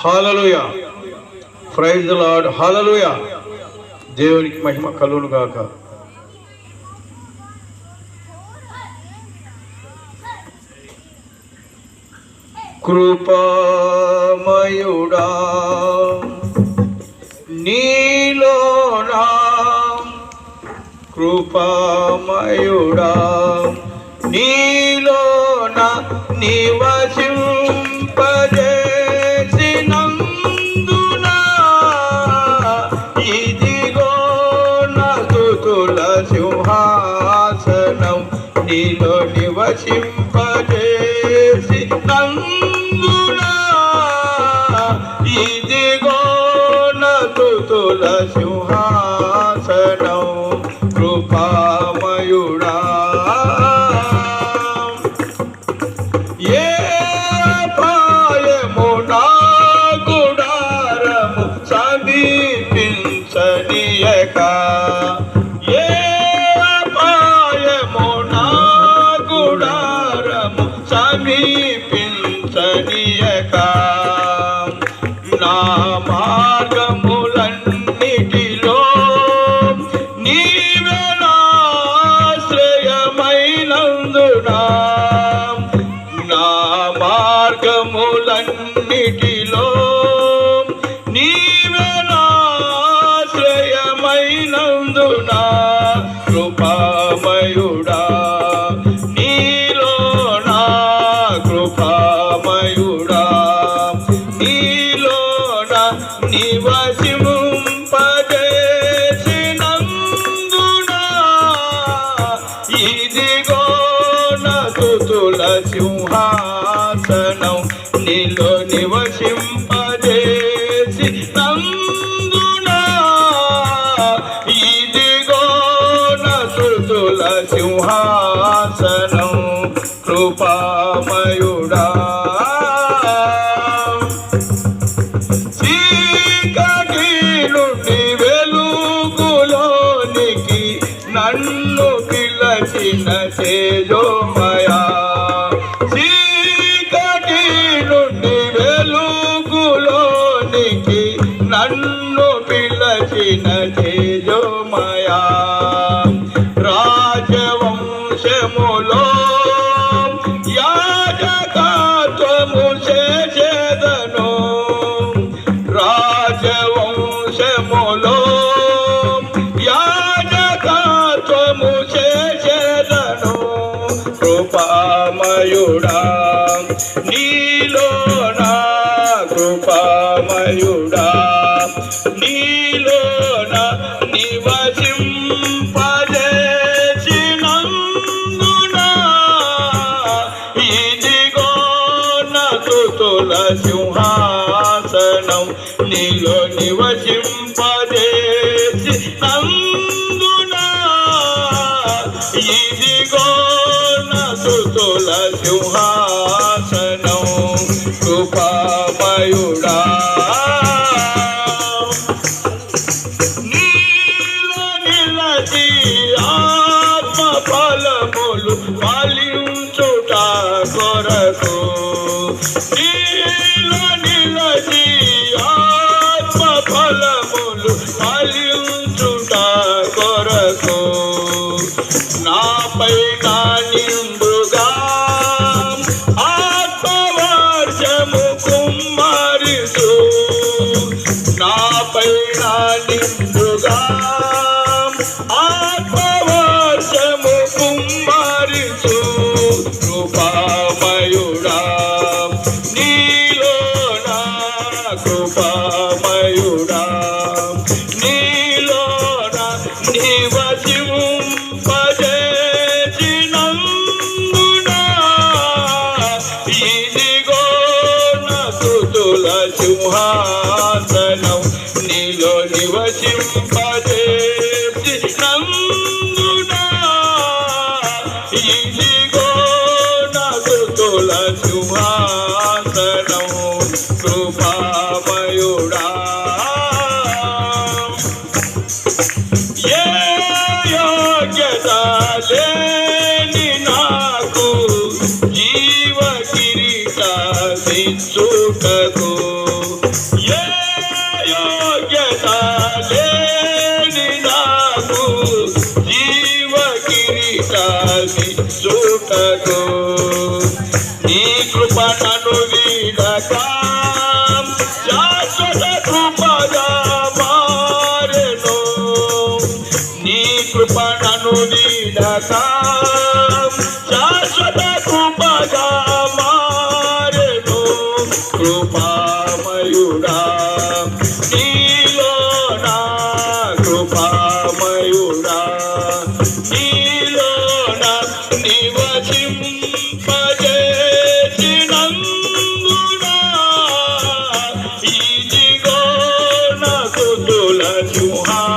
Hallelujah praise lord hallelujah దేవునికి మహిమ కలుగును గాక. కృపామయుడా నీలోనా? కృపామయుడా నీలోన? నివసింపజ ఇదిగో నతుల సింహాసనం నతుల సింహాసనం నీలో నివసింపజేసి నందునా. ఇదిగో నతుల సింహాసనం కృపామయుడా. వెలుగులోనికి నన్ను పిలచిన తేజోమయా రాజవంశములో యాజకత్వము చేసేదను. రాజవంశములో యాజకత్వము చేసేదను. కృపామయుడా నీలో నీలో నా నివసింపజేసినందునా ఇదిగో నతుల సింహాసనం నీలో నివసింపజేసి ఇదిగో సింహాసనం ఫలములు కొరకు. నీలో నిలచి ఆత్మ ఫలములు ఫలించుట కొరకు. నాపై నా నిండుగా ఆత్మవర్షము కుమ్మరిసు నాపై నా నిండుగా నీడగా శాశ్వత కృపగా మారెను. నీ కృప నన్ను శాశ్వత కృపగా మారెను. కృపామయుడా. నీలో నా కృపామయుడా సుతుల సింహాసనం